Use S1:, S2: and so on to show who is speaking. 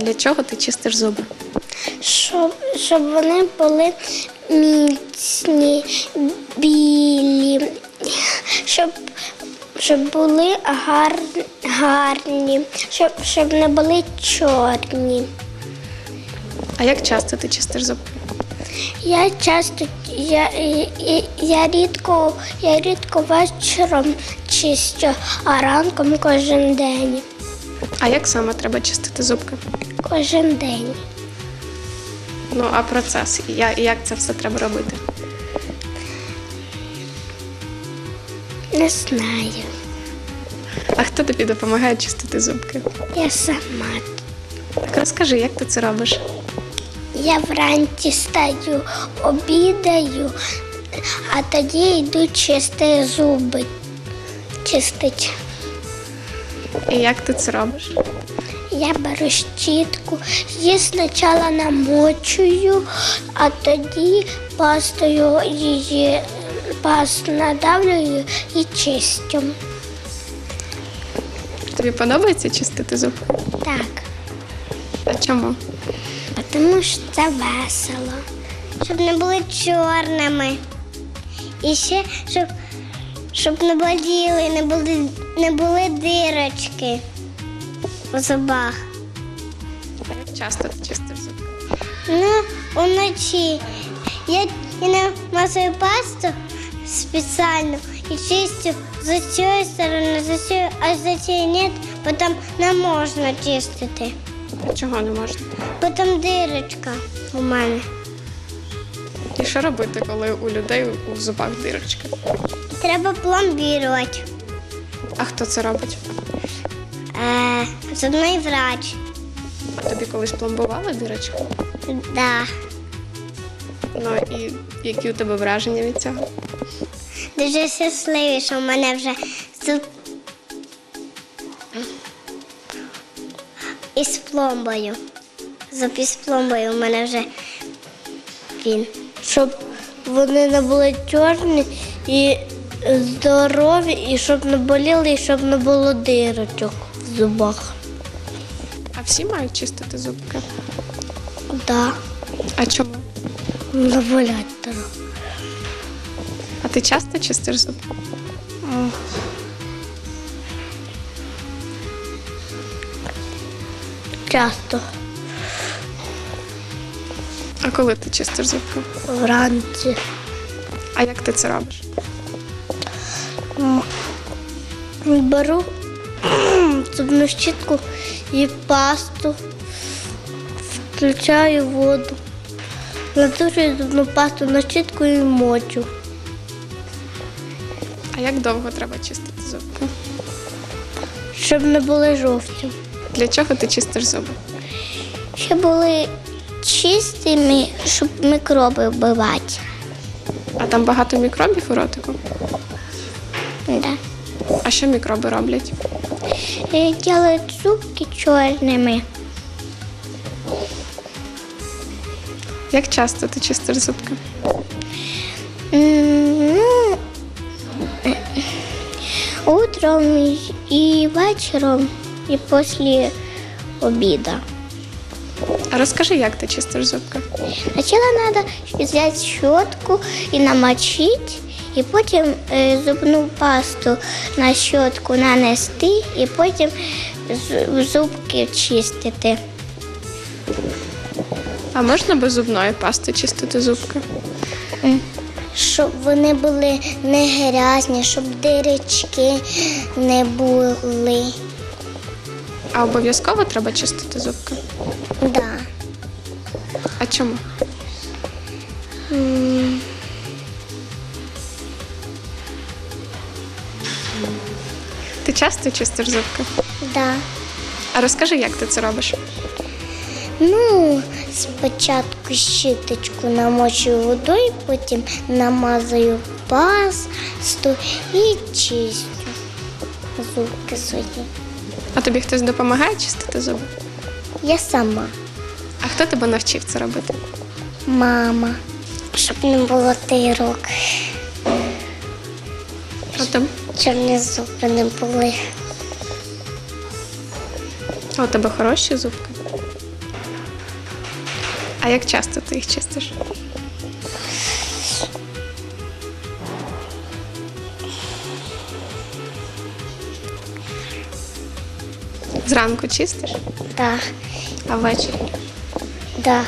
S1: Для чого ти чистиш зуби?
S2: Щоб, щоб вони були міцні, білі, щоб, щоб були гар, гарні, щоб, щоб не були чорні.
S1: А як часто ти чистиш зубки?
S2: Я часто я, я, я рідко я рідко вечором чистю, а ранком кожен день.
S1: А як саме треба чистити зубки?
S2: Кожен день.
S1: Ну а процес, я- як це все треба робити?
S2: Не знаю.
S1: А хто тобі допомагає чистити зубки?
S2: Я сама.
S1: Так розкажи, як ти це робиш?
S2: Я вранці стаю, обідаю, а тоді йду чистити зуби. Чистить.
S1: І як ти це робиш?
S2: Я беру щітку, її спочатку намочую, а тоді пастою її пасту надавлюю і чистю.
S1: Тобі подобається чистити зубки?
S2: Так,
S1: А чому?
S2: тому що це весело. Щоб не були чорними. І ще, щоб, щоб не боліли, не були, не були дирочки у зубах.
S1: Як часто ти чистиш зубки?
S2: Ну, уночі. Я, я намазую пасту спеціально і чистю з цієї сторони, з цієї, а з цієї ні, бо там не можна чистити.
S1: А чого не можна?
S2: Бо там дирочка у мене.
S1: І що робити, коли у людей у зубах дирочки?
S2: Треба пломбірувати.
S1: А хто це робить?
S2: Зубний врач.
S1: А тобі колись пломбували дирочки?
S2: Да.
S1: Ну і які у тебе враження від цього?
S2: Дуже щасливі, що в мене вже зуб із пломбою. Зуб із пломбою у мене вже він. Щоб вони не були чорні і здорові, і щоб не боліли, і щоб не було дирочок в зубах.
S1: А всі мають чистити зубки?
S2: Да,
S1: А чому?
S2: не болять.
S1: А ти часто чистиш зубки?
S2: Часто
S1: А коли ти чистиш зубки?
S2: вранці.
S1: А як ти це робиш?
S2: Беру зубну щітку і пасту, включаю воду, натурюю зубну пасту на щітку і мочу.
S1: А як довго треба чистити зубки?
S2: Щоб не були жовті.
S1: Для чого ти чистиш зуби?
S2: Щоб були чистими, щоб мікроби вбивати.
S1: А там багато мікробів у ротику?
S2: Да.
S1: А що мікроби роблять?
S2: І Делають зубки чорними.
S1: Як часто ти чистиш зубки?
S2: Ну, утром і- і вечором, і після обіду.
S1: А розкажи, як ти чистиш зубки?
S2: Сначала надо взять щетку и намочить, і потім е, зубну пасту на щотку нанести, і потім зубки чистити.
S1: А можна без зубної пасти чистити зубки?
S2: Щоб вони були не грязні, щоб дирочки не були.
S1: А обов'язково треба чистити зубки?
S2: Да.
S1: А чому? Ти часто чистиш зубки?
S2: Да.
S1: А розкажи, як ти це робиш?
S2: Ну, спочатку щіточку намочую водою, потім намазую пасту і чистю зубки свої.
S1: А тобі хтось допомагає чистити зуби?
S2: Я сама,
S1: А хто тебе навчив це робити?
S2: мама, щоб не було тирок,
S1: А, тебе?
S2: Чорні зуби не були.
S1: а у тебе хороші зубки? А як часто ти їх чистиш? Зранку чистиш,
S2: Так,
S1: а ввечері?
S2: так.